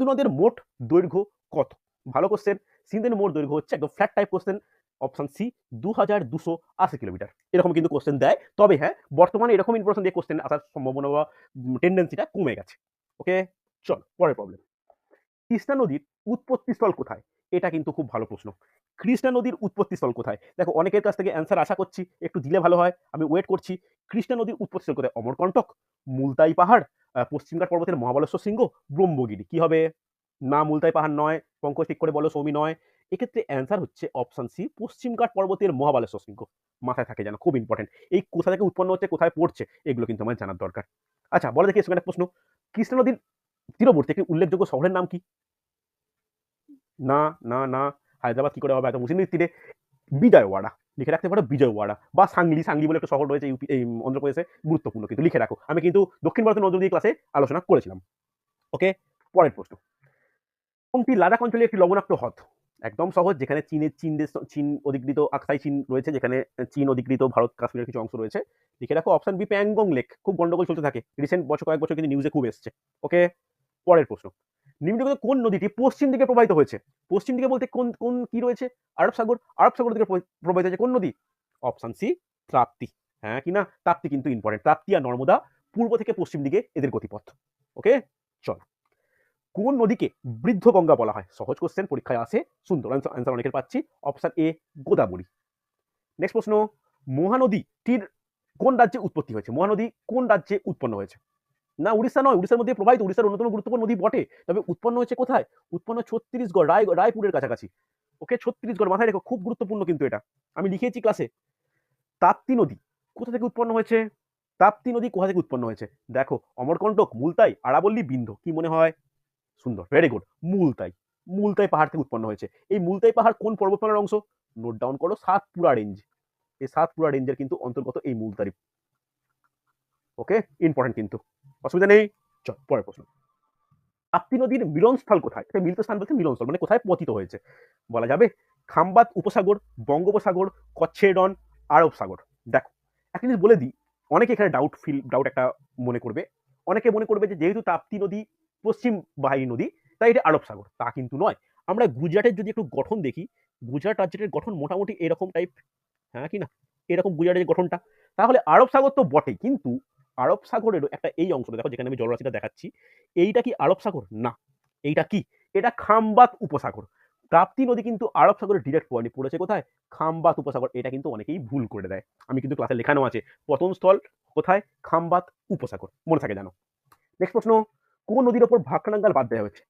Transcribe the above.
সিন্ধু নদের মোট দৈর্ঘ্য কত? ভালো কোশ্চেন সিন্ধুর মোট দৈর্ঘ্য হচ্ছে একদম flat type question option C দু হাজার দুশো আশি কিলোমিটার। এরকম কিন্তু কোশ্চেন দেয়। তবে হ্যাঁ বর্তমানে এরকম ইনফরমেশন দিয়ে কোশ্চেন আসার সম্ভাবনা বা টেন্ডেন্সিটা কমে গেছে। ওকে চল, পরের প্রবলেম কৃষ্ণা নদীর উৎপত্তিস্থল কোথায়? এটা কিন্তু খুব ভালো প্রশ্ন। কৃষ্ণা নদীর উৎপত্তিস্থল কোথায়? দেখো, অনেকের কাছ থেকে অ্যান্সার আশা করছি, একটু দিলে ভালো হয়। আমি ওয়েট করছি। কৃষ্ণা নদীর উৎপত্তিস্থল কোথায়? অমরকণ্টক মুলতাই পাহাড় পশ্চিমঘাট পর্বতের মহাবলেশ্বর সিংহ ব্রহ্মগিরি। কি হবে? না, মুলতাই পাহাড় নয়, পঙ্কজ ঠিক করে বলো, সৌমি নয়। এক্ষেত্রে অ্যান্সার হচ্ছে অপশান সি পশ্চিমঘাট পর্বতের মহাবালেশ্বর সিংহ মাথায় থাকে যেন, খুব ইম্পর্টেন্ট এই কোথা থেকে উৎপন্ন হচ্ছে, কোথায় পড়ছে, এগুলো কিন্তু আমার জানার দরকার। আচ্ছা বলে দেখি সেখানে প্রশ্ন। কৃষ্ণা নদীর তীরবর্তী একটি উল্লেখযোগ্য শহরের নাম কি? না না না, হায়দ্রাবাদ কি করে হবে? এত মুসলিম তীরে। বিজয়ওয়াড়া লিখে রাখতে পারো বিজয়ওয়াড়া বা সাংলি সাংলি বলে একটা শহর রয়েছে ইউপি, এই অন্ধ্রপ্রদেশে, গুরুত্বপূর্ণ কিন্তু লিখে রাখো। আমি কিন্তু দক্ষিণ ভারতের নজর দিয়ে ক্লাসে আলোচনা করেছিলাম। ওকে পরের প্রশ্ন। কোনটি লাদাখ অঞ্চলে একটি লবণাক্ত হ্রদ? একদম সহজ, যেখানে চীনের চীন দেশ চীন অধিকৃত আকসাই চীন রয়েছে, যেখানে চীন অধিকৃত ভারত, কাশ্মীরের কিছু অংশ রয়েছে। লিখে রাখো অপশন বি প্যাংগং লেক খুব গন্ডগোল চলতে থাকে। রিসেন্ট বছর, কয়েক বছর কিন্তু নিউজে খুব এসছে। ওকে পরের প্রশ্ন। নিম্নলিখিত কোন নদীটি পশ্চিম দিকে প্রবাহিত হয়েছে? পশ্চিম দিকে বলতে কোন কোন কি রয়েছে? আরব সাগর। আরব সাগর দিকে প্রবাহিত হয়েছে কোন নদী? অপশন সি তাপ্তি হ্যাঁ কি না? তাপ্তি কিন্তু ইম্পর্টেন্ট তাপ্তি আর নর্মদা পূর্ব থেকে পশ্চিম দিকে এদের গতিপথ। ওকে চল। কোন নদীকে বৃদ্ধ গঙ্গা বলা হয়? সহজ কোশ্চেন পরীক্ষায় আসে। সুন্দর অ্যান্সার অনেকের পাচ্ছি। Option A Godavari. নেক্সট প্রশ্ন, মহানদীটির কোন রাজ্যে উৎপত্তি হয়েছে? মহানদী কোন রাজ্যে উৎপন্ন হয়েছে? না উড়িষ্যা নয়, উড়িষ্যার মধ্যে প্রবাহিত, উড়িষ্যার অন্যতম গুরুত্বপূর্ণ নদী বটে। তবে উৎপন্ন হয়েছে কোথায়? উৎপন্ন ছত্তিশগড়, রায়, রায়পুরের কাছাকাছি। ওকে, ছত্তিশগড় মাথায় রেখো, খুব গুরুত্বপূর্ণ কিন্তু এটা। আমি লিখেছি ক্লাসে তাপ্তি নদী। কোথা থেকে উৎপন্ন হয়েছে? তাপ্তি নদী কোথা থেকে উৎপন্ন হয়েছে? দেখো অমরকণ্টক মুলতাই, আরাবল্লী, বিন্ধ্য। কি মনে হয়? সুন্দর ভেরি গুড মুলতাই। মুলতাই পাহাড় থেকে উৎপন্ন হয়েছে। এই মুলতাই পাহাড় কোন পর্বতমালার অংশ? নোট ডাউন করো, সাতপুরা রেঞ্জ এই সাতপুরা রেঞ্জের কিন্তু অন্তর্গত এই মুলতারি ওকে ইম্পর্টেন্ট কিন্তু। অসুবিধা নেই। চল, পরের প্রশ্ন। তাপ্তি নদীর মিলনস্থল কোথায়? এটা মিলিত স্থান বলতে মিলনস্থল মানে কোথায় পতিত হয়েছে? বলা যাবে খাম্বাত উপসাগর, বঙ্গোপসাগর কচ্ছেডন আরব সাগর। দেখো, একটা জিনিস বলে দিই, অনেকে এখানে ডাউট ফিল ডাউট একটা মনে করবে। অনেকে মনে করবে যেহেতু তাপ্তি নদী পশ্চিম বাহিনী নদী, তাই এটা আরব সাগর। তা কিন্তু নয়। আমরা গুজরাটের যদি একটু গঠন দেখি, গুজরাট রাজ্যের গঠন মোটামুটি এরকম টাইপ হ্যাঁ কি না? এরকম গুজরাটের গঠনটা। তাহলে আরব সাগর তো বটেই, কিন্তু আরব সাগরেরও একটা এই অংশটা দেখো যেখানে আমি জলরাশিটা দেখাচ্ছি, এইটা কি আরব সাগর না। এইটা কি? এটা খামবাত উপসাগর। তাপ্তি নদী কিন্তু আরব সাগরের ডিরেক্ট পয়েন্টে পড়েছে কোথায়? খামবাত উপসাগর। এটা কিন্তু অনেকেই ভুল করে দেয়। আমি কিন্তু ক্লাসে লেখানো আছে পতনস্থল কোথায়? খামবাত উপসাগর। মনে থাকে জানো নেক্সট প্রশ্ন, কোন নদীর ওপর ভাকরাঙ্গাল বাদ দেওয়া হয়েছে?